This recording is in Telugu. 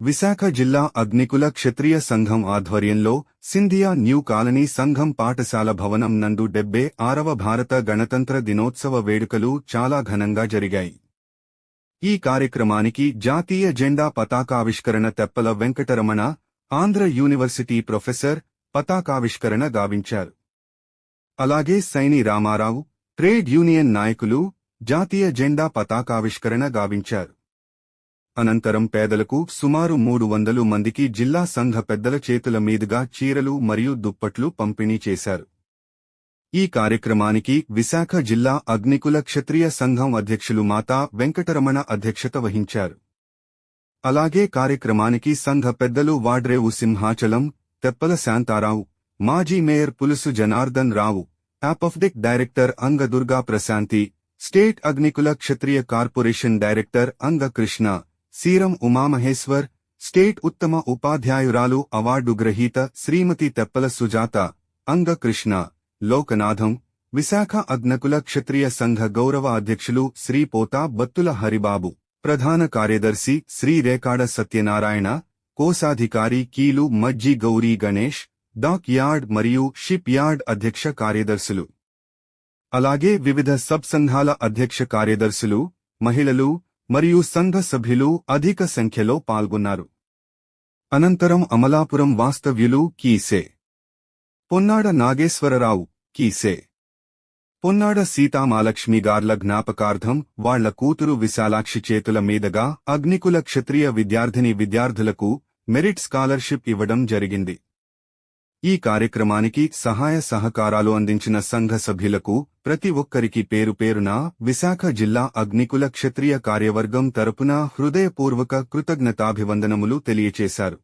విశాఖ జిల్లా అగ్నికుల క్షత్రియ సంఘం ఆధ్వర్యంలో సింధియా న్యూ కాలనీ సంఘం పాఠశాల భవనం నందు డెబ్బే ఆరవ భారత గణతంత్ర దినోత్సవ వేడుకలు చాలా ఘనంగా జరిగాయి. ఈ కార్యక్రమానికి జాతీయ జెండా పతాకావిష్కరణ తెప్పల వెంకటరమణ ఆంధ్ర యూనివర్సిటీ ప్రొఫెసర్ పతాకావిష్కరణ గావించారు. అలాగే సైని రామారావు ట్రేడ్ యూనియన్ నాయకులు జాతీయ జెండా పతాకావిష్కరణ గావించారు. అనంతరం పేదలకు సుమారు మూడు వందలు మందికి జిల్లా సంఘ పెద్దల చేతుల మీదుగా చీరలు మరియు దుప్పట్లు పంపిణీ చేశారు. ఈ కార్యక్రమానికి విశాఖ జిల్లా అగ్నికుల క్షత్రియ సంఘం అధ్యక్షులు మాతా వెంకటరమణ అధ్యక్షత వహించారు. అలాగే కార్యక్రమానికి సంఘ పెద్దలు వాడ్రేవు సింహాచలం తెప్పల శాంతారావు మాజీ మేయర్ పులుసు Janardhan Rao యాపఫ్డిక్ director Anga Durga Prashanthi state Agnikula Kshatriya corporation director Anga Krishna serum Umamaheshwar state ఉత్తమ ఉపాధ్యాయురాలు అవార్డు గ్రహీత శ్రీమతి తెప్పల సుజాత అంగ కృష్ణ లోకనాథం విశాఖ అగ్నకుల క్షత్రియ సంఘ గౌరవ అధ్యక్షులు శ్రీ పోతా బత్తుల హరిబాబు ప్రధాన కార్యదర్శి శ్రీ రేకాడ సత్యనారాయణ కోశాధికారి కీలు మజ్జి గౌరీ గణేష్ డాక్ యార్డ్ మరియు షిప్ యార్డ్ అధ్యక్ష కార్యదర్శులు. అలాగే వివిధ సబ్ సంఘాల అధ్యక్ష కార్యదర్శులు మహిళలు మరియు సంఘ సభ్యులు అధిక సంఖ్యలో పాల్గొన్నారు. అనంతరం అమలాపురం వాస్తవ్యులు కీసే పొన్నాడ నాగేశ్వరరావు కీసే పొన్నాడ సీతామాలక్ష్మి గార్ల జ్ఞాపకార్థం వాళ్ళ కూతురు విశాలాక్షి చేతుల మీదుగా అగ్నికుల క్షత్రియ విద్యార్థిని విద్యార్థులకు మెరిట్ స్కాలర్షిప్ ఇవ్వడం జరిగింది. ఈ కార్యక్రమానికి సహాయ సహకారాలు అందించిన సంఘ సభ్యులకు ప్రతి ఒక్కరికి పేరు పేరున విశాఖ జిల్లా అగ్నికుల క్షత్రియ కార్యవర్గం తరపున హృదయపూర్వక కృతజ్ఞతాభివందనములు తెలియచేశారు.